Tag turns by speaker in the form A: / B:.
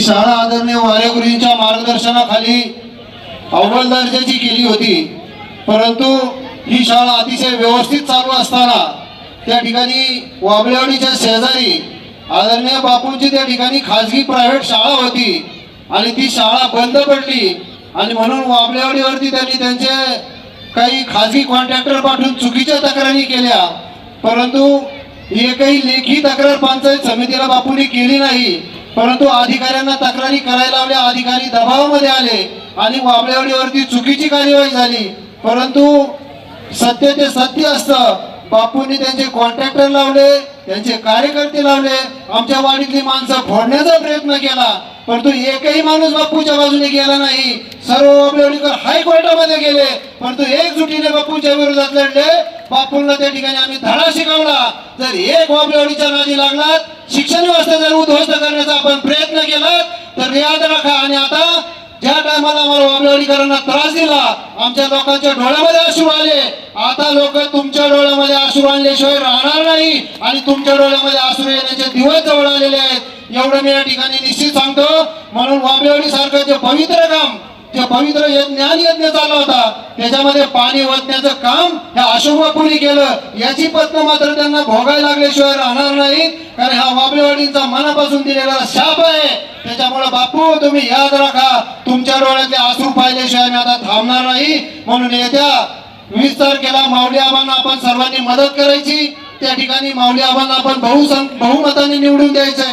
A: ही शाळा आदरणीय वारेगुरूंच्या मार्गदर्शनाखाली अव्वल दर्जाची केली होती. परंतु ही शाळा अतिशय व्यवस्थित चालू असताना त्या ठिकाणी वाबळेवाडीच्या शेजारी आदरणीय बापूंची त्या ठिकाणी खाजगी प्रायव्हेट शाळा होती आणि ती शाळा बंद पडली आणि म्हणून वाबळेवाडीवरती त्यांनी त्यांचे काही खाजगी कॉन्ट्रॅक्टर पाठवून चुकीच्या तक्रारी केल्या. परंतु एकही लेखी तक्रार पंचायत समितीला बापूंनी केली नाही. परंतु अधिकाऱ्यांना तक्रारी करायला लावल्या. अधिकारी दबावामध्ये आले आणि वाबळेवाडीवरती चुकीची कार्यवाही झाली. परंतु सत्य ते सत्य असतं. बापूंनी त्यांचे कॉन्ट्रॅक्टर लावले त्यांचे कार्यकर्ते लावले. आमच्या वाडीतली माणसं फोडण्याचा प्रयत्न केला. परंतु एकही माणूस बापूच्या बाजूने गेला नाही. सर्व वाबळेवाडीकर हायकोर्टामध्ये गेले. परंतु एकजुटीने बापूच्या विरोधात लढले. बापूंना त्या ठिकाणी आम्ही धडा शिकवला. जर एक वाबळेवाडीच्या नादी लागलात शिक्षण व्यवस्था जर उद्ध्वस्त करण्याचा आपण प्रयत्न केला तर याद राखा. आणि आता ज्या टायमाला आम्हाला वाबळेवाडीकरांना त्रास दिला आमच्या लोकांच्या डोळ्यामध्ये अश्रू आले. आता लोक तुमच्या डोळ्यामध्ये अश्रू आणल्याशिवाय राहणार नाही आणि तुमच्या डोळ्यामध्ये अश्रू येण्याचे दिवस जवळ आलेले आहेत. एवढं मी या ठिकाणी निश्चित सांगतो. म्हणून वाबळेवाडी सारखं जे पवित्र काम जे पवित्र ज्ञान यज्ञ चालला होता. त्याच्यामध्ये पाणी ओतण्याचं काम ह्या अशोक केलं याची पत्न मात्र त्यांना भोगायला लागल्याशिवाय राहणार नाहीत कारण हा वाबळेवाडींचा मनापासून दिलेला शाप आहे. त्याच्यामुळे बापू तुम्ही याद राखा. तुमच्या डोळ्यातले आसू पाहिल्याशिवाय मी आता थांबणार नाही. म्हणून येत्या वीस तारखेला माऊली आबांना आपण सर्वांनी मदत करायची. त्या ठिकाणी माऊली आबांना आपण बहुसं बहुमताने निवडून द्यायचंय.